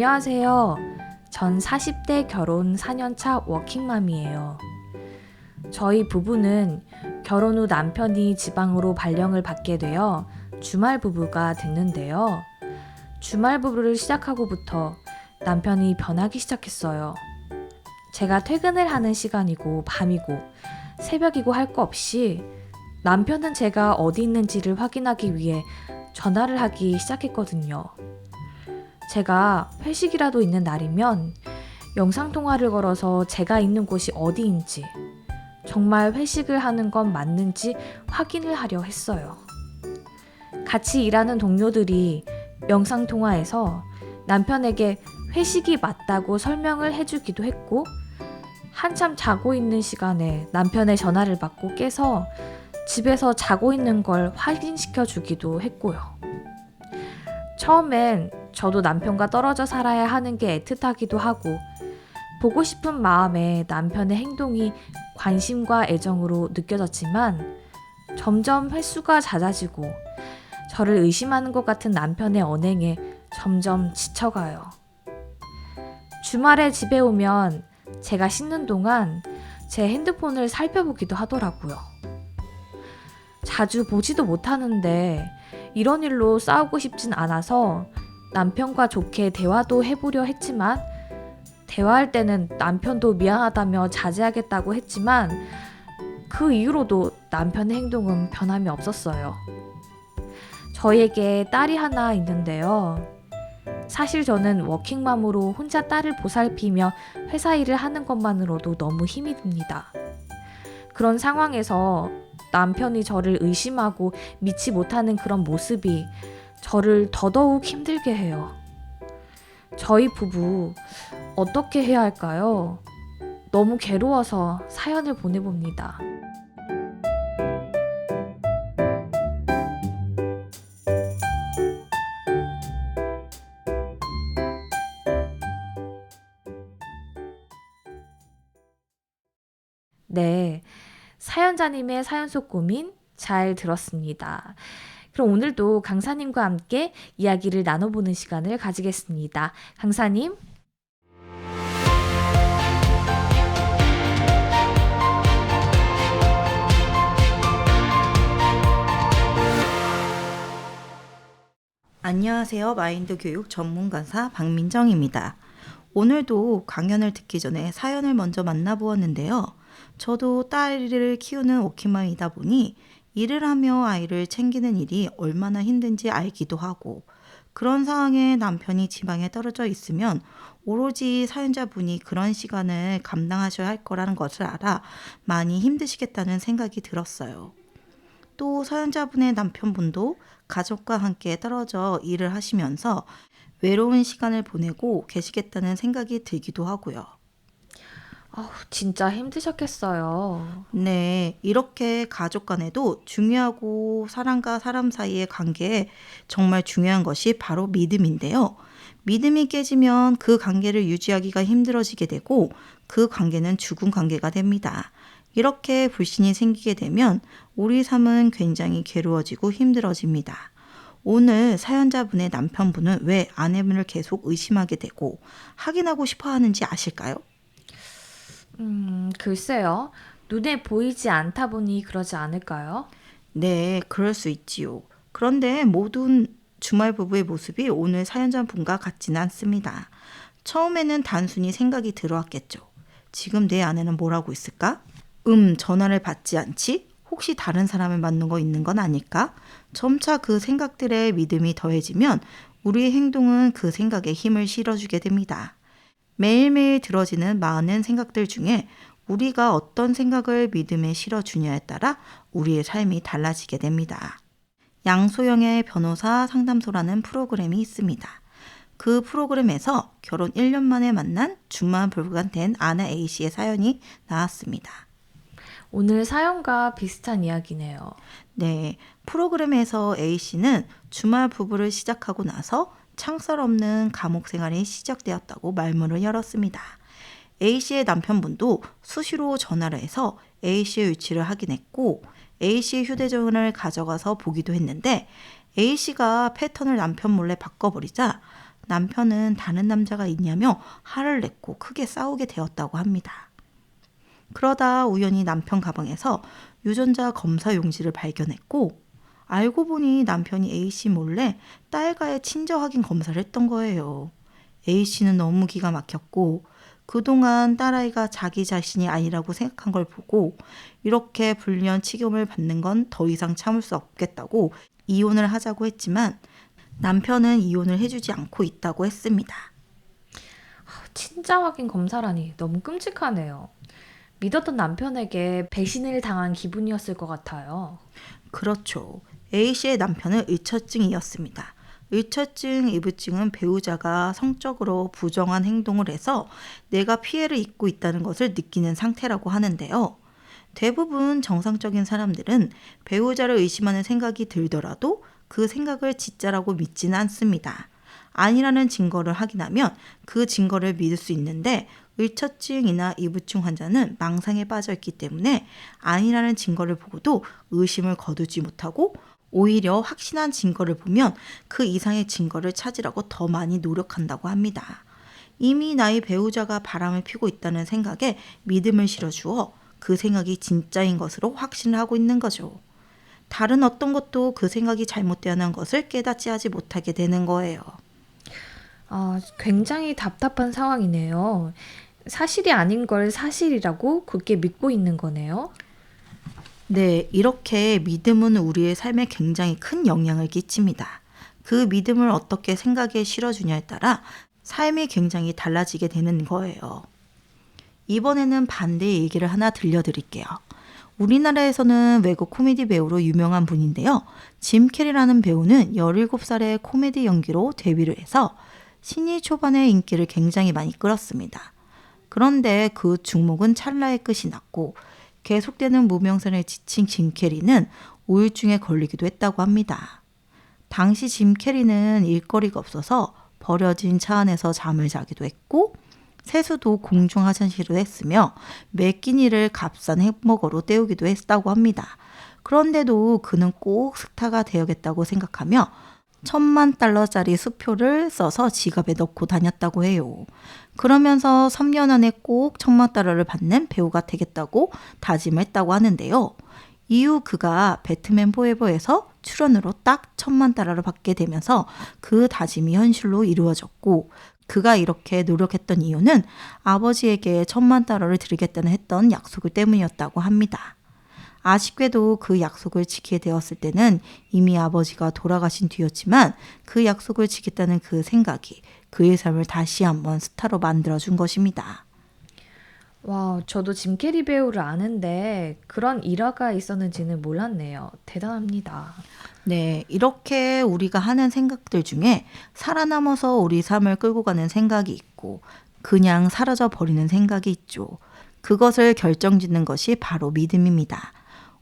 안녕하세요. 전 40대 결혼 4년차 워킹맘이에요. 저희 부부는 결혼 후 남편이 지방으로 발령을 받게 되어 주말 부부가 됐는데요. 주말 부부를 시작하고부터 남편이 변하기 시작했어요. 제가 퇴근을 하는 시간이고 밤이고 새벽이고 할 거 없이 남편은 제가 어디 있는지를 확인하기 위해 전화를 하기 시작했거든요. 제가 회식이라도 있는 날이면 영상통화를 걸어서 제가 있는 곳이 어디인지 정말 회식을 하는 건 맞는지 확인을 하려 했어요. 같이 일하는 동료들이 영상통화에서 남편에게 회식이 맞다고 설명을 해주기도 했고, 한참 자고 있는 시간에 남편의 전화를 받고 깨서 집에서 자고 있는 걸 확인시켜 주기도 했고요. 처음엔 저도 남편과 떨어져 살아야 하는 게 애틋하기도 하고, 보고 싶은 마음에 남편의 행동이 관심과 애정으로 느껴졌지만, 점점 횟수가 잦아지고, 저를 의심하는 것 같은 남편의 언행에 점점 지쳐가요. 주말에 집에 오면 제가 씻는 동안 제 핸드폰을 살펴보기도 하더라고요. 자주 보지도 못하는데 이런 일로 싸우고 싶진 않아서 남편과 좋게 대화도 해보려 했지만 대화할 때는 남편도 미안하다며 자제하겠다고 했지만 그 이후로도 남편의 행동은 변함이 없었어요. 저희에게 딸이 하나 있는데요. 사실 저는 워킹맘으로 혼자 딸을 보살피며 회사 일을 하는 것만으로도 너무 힘이 듭니다. 그런 상황에서 남편이 저를 의심하고 믿지 못하는 그런 모습이 저를 더더욱 힘들게 해요. 저희 부부 어떻게 해야 할까요? 너무 괴로워서 사연을 보내봅니다. 네. 사연자님의 사연 속 고민 잘 들었습니다. 그럼 오늘도 강사님과 함께 이야기를 나눠보는 시간을 가지겠습니다. 강사님. 안녕하세요. 마인드 교육 전문 강사 박민정입니다. 오늘도 강연을 듣기 전에 사연을 먼저 만나보았는데요. 저도 딸을 키우는 워킹맘이다 보니 일을 하며 아이를 챙기는 일이 얼마나 힘든지 알기도 하고 그런 상황에 남편이 지방에 떨어져 있으면 오로지 사연자분이 그런 시간을 감당하셔야 할 거라는 것을 알아 많이 힘드시겠다는 생각이 들었어요. 또 사연자분의 남편분도 가족과 함께 떨어져 일을 하시면서 외로운 시간을 보내고 계시겠다는 생각이 들기도 하고요. 아우, 진짜 힘드셨겠어요. 네, 이렇게 가족 간에도 중요하고 사람과 사람 사이의 관계에 정말 중요한 것이 바로 믿음인데요. 믿음이 깨지면 그 관계를 유지하기가 힘들어지게 되고 그 관계는 죽은 관계가 됩니다. 이렇게 불신이 생기게 되면 우리 삶은 굉장히 괴로워지고 힘들어집니다. 오늘 사연자분의 남편분은 왜 아내분을 계속 의심하게 되고 확인하고 싶어 하는지 아실까요? 음, 글쎄요. 눈에 보이지 않다 보니 그러지 않을까요? 네, 그럴 수 있지요. 그런데 모든 주말 부부의 모습이 오늘 사연자 분과 같지는 않습니다. 처음에는 단순히 생각이 들어왔겠죠. 지금 내 아내는 뭘 하고 있을까? 음, 전화를 받지 않지? 혹시 다른 사람을 만난 거 있는 건 아닐까? 점차 그 생각들의 믿음이 더해지면 우리의 행동은 그 생각에 힘을 실어주게 됩니다. 매일매일 들어지는 많은 생각들 중에 우리가 어떤 생각을 믿음에 실어주냐에 따라 우리의 삶이 달라지게 됩니다. 양소영의 변호사 상담소라는 프로그램이 있습니다. 그 프로그램에서 결혼 1년 만에 만난 주말 부부가 된 아내 A씨의 사연이 나왔습니다. 오늘 사연과 비슷한 이야기네요. 네, 프로그램에서 A씨는 주말 부부를 시작하고 나서 창설 없는 감옥 생활이 시작되었다고 말문을 열었습니다. A씨의 남편분도 수시로 전화를 해서 A씨의 위치를 확인했고 A씨의 휴대전화를 가져가서 보기도 했는데 A씨가 패턴을 남편 몰래 바꿔버리자 남편은 다른 남자가 있냐며 화를 냈고 크게 싸우게 되었다고 합니다. 그러다 우연히 남편 가방에서 유전자 검사 용지를 발견했고 알고 보니 남편이 A씨 몰래 딸과의 친저 확인 검사를 했던 거예요. A씨는 너무 기가 막혔고 그동안 딸아이가 자기 자신이 아니라고 생각한 걸 보고 이렇게 불리한 치욕을 받는 건 더 이상 참을 수 없겠다고 이혼을 하자고 했지만 남편은 이혼을 해주지 않고 있다고 했습니다. 친자 확인 검사라니 너무 끔찍하네요. 믿었던 남편에게 배신을 당한 기분이었을 것 같아요. 그렇죠. A씨의 남편은 의처증이었습니다. 의처증, 이부증은 배우자가 성적으로 부정한 행동을 해서 내가 피해를 입고 있다는 것을 느끼는 상태라고 하는데요. 대부분 정상적인 사람들은 배우자를 의심하는 생각이 들더라도 그 생각을 진짜라고 믿지는 않습니다. 아니라는 증거를 확인하면 그 증거를 믿을 수 있는데 의처증이나 이부증 환자는 망상에 빠져 있기 때문에 아니라는 증거를 보고도 의심을 거두지 못하고 오히려 확신한 증거를 보면 그 이상의 증거를 찾으려고 더 많이 노력한다고 합니다. 이미 나의 배우자가 바람을 피고 있다는 생각에 믿음을 실어주어 그 생각이 진짜인 것으로 확신을 하고 있는 거죠. 다른 어떤 것도 그 생각이 잘못되었는 것을 깨닫지 하지 못하게 되는 거예요. 아, 굉장히 답답한 상황이네요. 사실이 아닌 걸 사실이라고 굳게 믿고 있는 거네요. 네, 이렇게 믿음은 우리의 삶에 굉장히 큰 영향을 끼칩니다. 그 믿음을 어떻게 생각에 실어주냐에 따라 삶이 굉장히 달라지게 되는 거예요. 이번에는 반대의 얘기를 하나 들려드릴게요. 우리나라에서는 외국 코미디 배우로 유명한 분인데요. 짐 캐리라는 배우는 17살의 코미디 연기로 데뷔를 해서 신이 초반에 인기를 굉장히 많이 끌었습니다. 그런데 그 중목은 찰나의 끝이 났고 계속되는 무명선에 지친 짐 캐리는 우울증에 걸리기도 했다고 합니다. 당시 짐 캐리는 일거리가 없어서 버려진 차 안에서 잠을 자기도 했고 세수도 공중 화장실로 했으며 매 끼니를 값싼 햄버거로 때우기도 했다고 합니다. 그런데도 그는 꼭 스타가 되어야겠다고 생각하며 천만 달러짜리 수표를 써서 지갑에 넣고 다녔다고 해요. 그러면서 3년 안에 꼭 천만 달러를 받는 배우가 되겠다고 다짐을 했다고 하는데요. 이후 그가 배트맨 포에버에서 출연으로 딱 천만 달러를 받게 되면서 그 다짐이 현실로 이루어졌고 그가 이렇게 노력했던 이유는 아버지에게 천만 달러를 드리겠다는 했던 약속을 때문이었다고 합니다. 아쉽게도 그 약속을 지키게 되었을 때는 이미 아버지가 돌아가신 뒤였지만 그 약속을 지켰다는 그 생각이 그의 삶을 다시 한번 스타로 만들어준 것입니다. 와, 저도 짐 캐리 배우를 아는데 그런 일화가 있었는지는 몰랐네요. 대단합니다. 네, 이렇게 우리가 하는 생각들 중에 살아남아서 우리 삶을 끌고 가는 생각이 있고 그냥 사라져 버리는 생각이 있죠. 그것을 결정짓는 것이 바로 믿음입니다.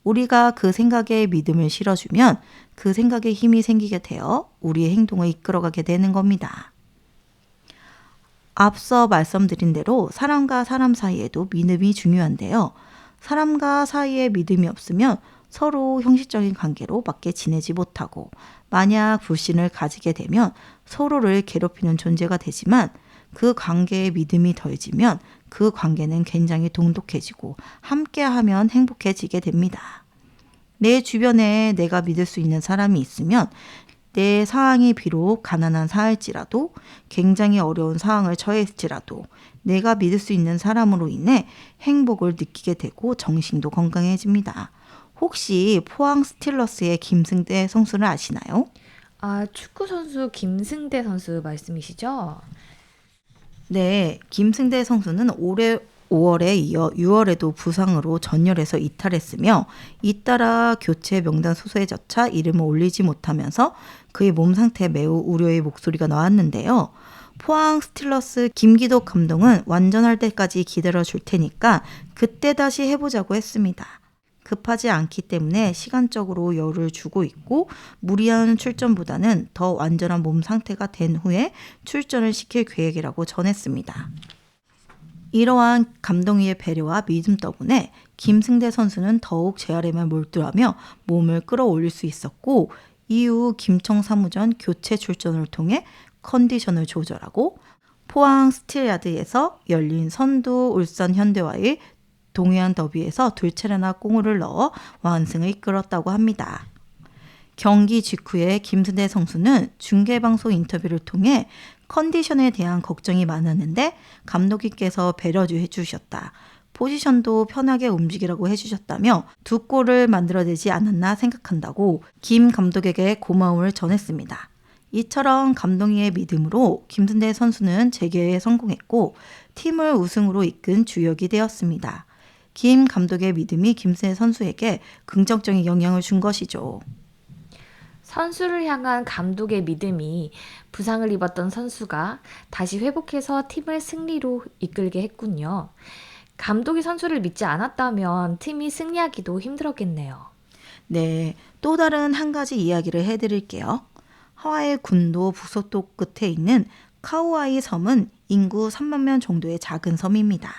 우리가 그 생각에 믿음을 실어주면 그 생각에 힘이 생기게 되어 우리의 행동을 이끌어가게 되는 겁니다. 앞서 말씀드린 대로 사람과 사람 사이에도 믿음이 중요한데요. 사람과 사이에 믿음이 없으면 서로 형식적인 관계로 밖에 지내지 못하고 만약 불신을 가지게 되면 서로를 괴롭히는 존재가 되지만 그 관계에 믿음이 더해지면 그 관계는 굉장히 돈독해지고 함께하면 행복해지게 됩니다. 내 주변에 내가 믿을 수 있는 사람이 있으면 내 상황이 비록 가난한 상할지라도 굉장히 어려운 상황을 처했을지라도 내가 믿을 수 있는 사람으로 인해 행복을 느끼게 되고 정신도 건강해집니다. 혹시 포항 스틸러스의 김승대 선수를 아시나요? 아, 축구 선수 김승대 선수 말씀이시죠? 네, 김승대 선수는 올해 5월에 이어 6월에도 부상으로 전열에서 이탈했으며 잇따라 교체 명단 소수에 젖혀 이름을 올리지 못하면서 그의 몸 상태에 매우 우려의 목소리가 나왔는데요. 포항 스틸러스 김기덕 감독은 완전할 때까지 기다려 줄 테니까 그때 다시 해보자고 했습니다. 급하지 않기 때문에 시간적으로 여유를 주고 있고 무리한 출전보다는 더 완전한 몸 상태가 된 후에 출전을 시킬 계획이라고 전했습니다. 이러한 감독의 배려와 믿음 덕분에 김승대 선수는 더욱 재활에만 몰두하며 몸을 끌어올릴 수 있었고 이후 김청 사무전 교체 출전을 통해 컨디션을 조절하고 포항 스틸야드에서 열린 선두 울산 현대와의 동해안 더비에서 둘 차례나 공을 넣어 완승을 이끌었다고 합니다. 경기 직후에 김순대 선수는 중계방송 인터뷰를 통해 컨디션에 대한 걱정이 많았는데 감독님께서 배려해 주셨다. 포지션도 편하게 움직이라고 해주셨다며 두 골을 만들어내지 않았나 생각한다고 김 감독에게 고마움을 전했습니다. 이처럼 감독의 믿음으로 김순대 선수는 재계에 성공했고 팀을 우승으로 이끈 주역이 되었습니다. 김 감독의 믿음이 김순대 선수에게 긍정적인 영향을 준 것이죠. 선수를 향한 감독의 믿음이 부상을 입었던 선수가 다시 회복해서 팀을 승리로 이끌게 했군요. 감독이 선수를 믿지 않았다면 팀이 승리하기도 힘들었겠네요. 네, 또 다른 한 가지 이야기를 해드릴게요. 하와이 군도 북서쪽 끝에 있는 카우아이 섬은 인구 3만 명 정도의 작은 섬입니다.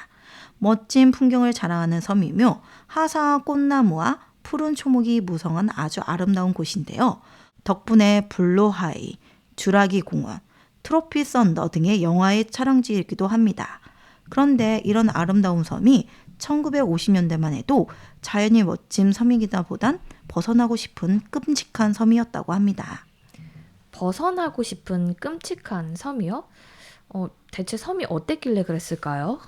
멋진 풍경을 자랑하는 섬이며 하사 꽃나무와 푸른 초목이 무성한 아주 아름다운 곳인데요. 덕분에 블로하이, 주라기 공원, 트로피 썬더 등의 영화의 촬영지이기도 합니다. 그런데 이런 아름다운 섬이 1950년대만 해도 자연이 멋진 섬이기다 보단 벗어나고 싶은 끔찍한 섬이었다고 합니다. 벗어나고 싶은 끔찍한 섬이요? 어, 대체 섬이 어땠길래 그랬을까요?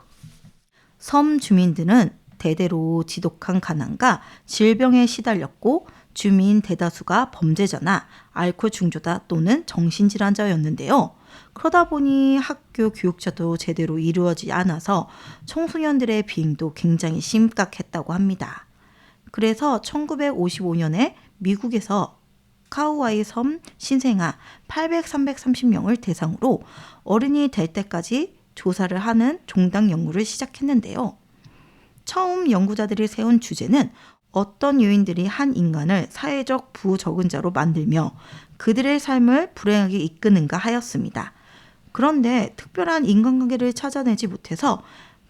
섬 주민들은 대대로 지독한 가난과 질병에 시달렸고 주민 대다수가 범죄자나 알코올 중조자 또는 정신질환자였는데요. 그러다 보니 학교 교육자도 제대로 이루어지지 않아서 청소년들의 비행도 굉장히 심각했다고 합니다. 그래서 1955년에 미국에서 카우아이 섬 신생아 800, 330명을 대상으로 어른이 될 때까지 조사를 하는 종당 연구를 시작했는데요. 처음 연구자들이 세운 주제는 어떤 요인들이 한 인간을 사회적 부적응자로 만들며 그들의 삶을 불행하게 이끄는가 하였습니다. 그런데 특별한 인간관계를 찾아내지 못해서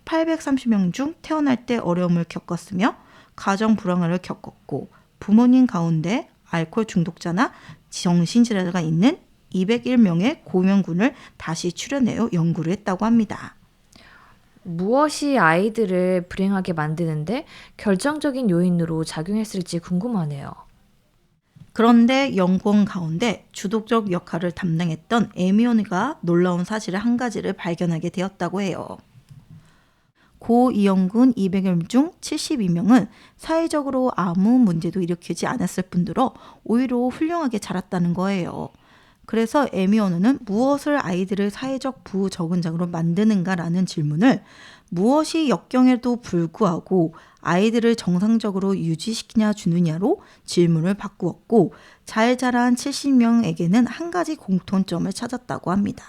830명 중 태어날 때 어려움을 겪었으며 가정 불황을 겪었고 부모님 가운데 알코올 중독자나 정신질환자가 있는 201명의 고명군을 다시 추려내어 연구를 했다고 합니다. 무엇이 아이들을 불행하게 만드는데 결정적인 요인으로 작용했을지 궁금하네요. 그런데 연구원 가운데 주도적 역할을 담당했던 에미온이가 놀라운 사실을 한 가지를 발견하게 되었다고 해요. 고 이영군 200명 중 72명은 사회적으로 아무 문제도 일으키지 않았을 뿐더러 오히려 훌륭하게 자랐다는 거예요. 그래서 에미어노는 무엇을 아이들을 사회적 부적응장으로 만드는가라는 질문을 무엇이 역경에도 불구하고 아이들을 정상적으로 유지시키냐 주느냐로 질문을 바꾸었고 잘 자란 70명에게는 한 가지 공통점을 찾았다고 합니다.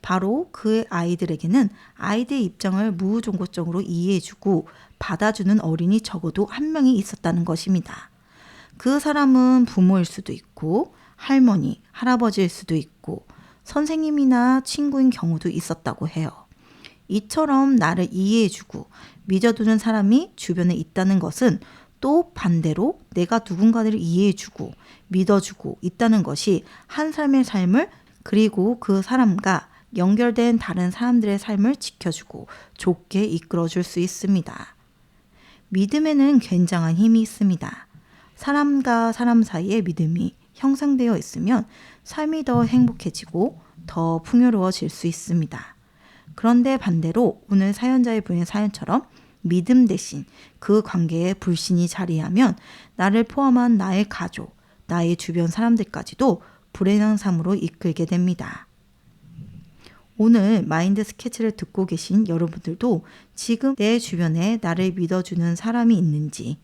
바로 그 아이들에게는 아이들의 입장을 무종고적으로 이해해주고 받아주는 어린이 적어도 한 명이 있었다는 것입니다. 그 사람은 부모일 수도 있고 할머니, 할아버지일 수도 있고 선생님이나 친구인 경우도 있었다고 해요. 이처럼 나를 이해해주고 믿어두는 사람이 주변에 있다는 것은 또 반대로 내가 누군가를 이해해주고 믿어주고 있다는 것이 한 삶의 삶을 그리고 그 사람과 연결된 다른 사람들의 삶을 지켜주고 좋게 이끌어줄 수 있습니다. 믿음에는 굉장한 힘이 있습니다. 사람과 사람 사이의 믿음이 형성되어 있으면 삶이 더 행복해지고 더 풍요로워질 수 있습니다. 그런데 반대로 오늘 사연자의 분의 사연처럼 믿음 대신 그 관계에 불신이 자리하면 나를 포함한 나의 가족, 나의 주변 사람들까지도 불행한 삶으로 이끌게 됩니다. 오늘 마인드 스케치를 듣고 계신 여러분들도 지금 내 주변에 나를 믿어주는 사람이 있는지,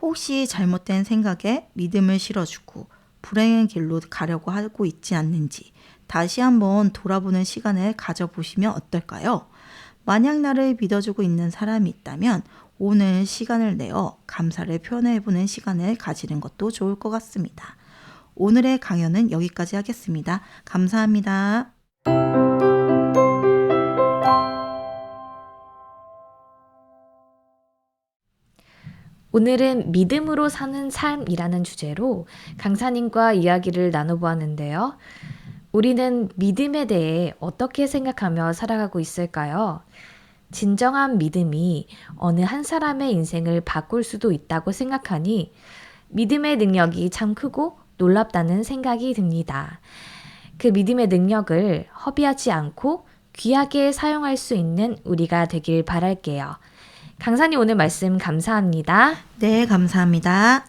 혹시 잘못된 생각에 믿음을 실어주고 불행의 길로 가려고 하고 있지 않는지 다시 한번 돌아보는 시간을 가져보시면 어떨까요? 만약 나를 믿어주고 있는 사람이 있다면 오늘 시간을 내어 감사를 표현해보는 시간을 가지는 것도 좋을 것 같습니다. 오늘의 강연은 여기까지 하겠습니다. 감사합니다. 오늘은 믿음으로 사는 삶이라는 주제로 강사님과 이야기를 나눠보았는데요. 우리는 믿음에 대해 어떻게 생각하며 살아가고 있을까요? 진정한 믿음이 어느 한 사람의 인생을 바꿀 수도 있다고 생각하니 믿음의 능력이 참 크고 놀랍다는 생각이 듭니다. 그 믿음의 능력을 허비하지 않고 귀하게 사용할 수 있는 우리가 되길 바랄게요. 강사님 오늘 말씀 감사합니다. 네, 감사합니다.